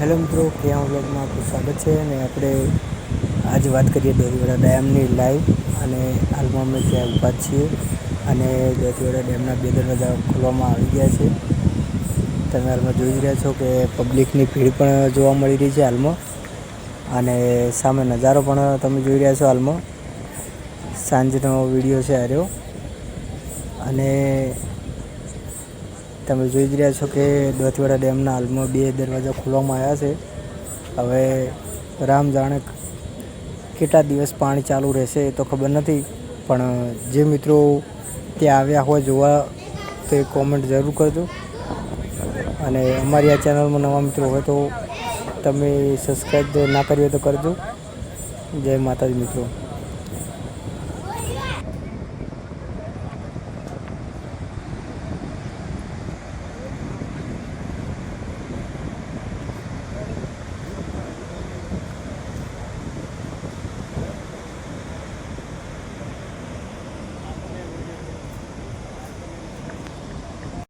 મિત્રો ક્રિયા વ્લોગમાં આપનું સ્વાગત છે અને આપણે આજે વાત કરીએ દોરીવાડા ડેમની લાઈવ અને હાલમાં અમે ત્યાં ઊભા છીએ અને દોરીવાડા ડેમના બે દરવાજા ખોલવામાં આવી ગયા છે. તમે હાલમાં જોઈ રહ્યા છો કે પબ્લિકની ભીડ પણ જોવા મળી રહી છે હાલમાં અને સામે નજારો પણ તમે જોઈ રહ્યા છો હાલમાં. સાંજનો વીડિયો છે આ રહ્યો. અને તમે જોઈ જ રહ્યા છો કે દોતીવાડા ડેમના હાલમાં બે દરવાજા ખોલવામાં આવ્યા છે. હવે રામ જાણે કેટલા દિવસ પાણી ચાલુ રહેશે એ તો ખબર નથી. પણ, જે મિત્રો ત્યાં આવ્યા હોય જોવા, તો કોમેન્ટ જરૂર કરજો. અને અમારી આ ચેનલમાં નવા મિત્રો હોય તો તમે સબસ્ક્રાઈબ ના કરી હોય તો કરજો. જય માતાજી મિત્રો.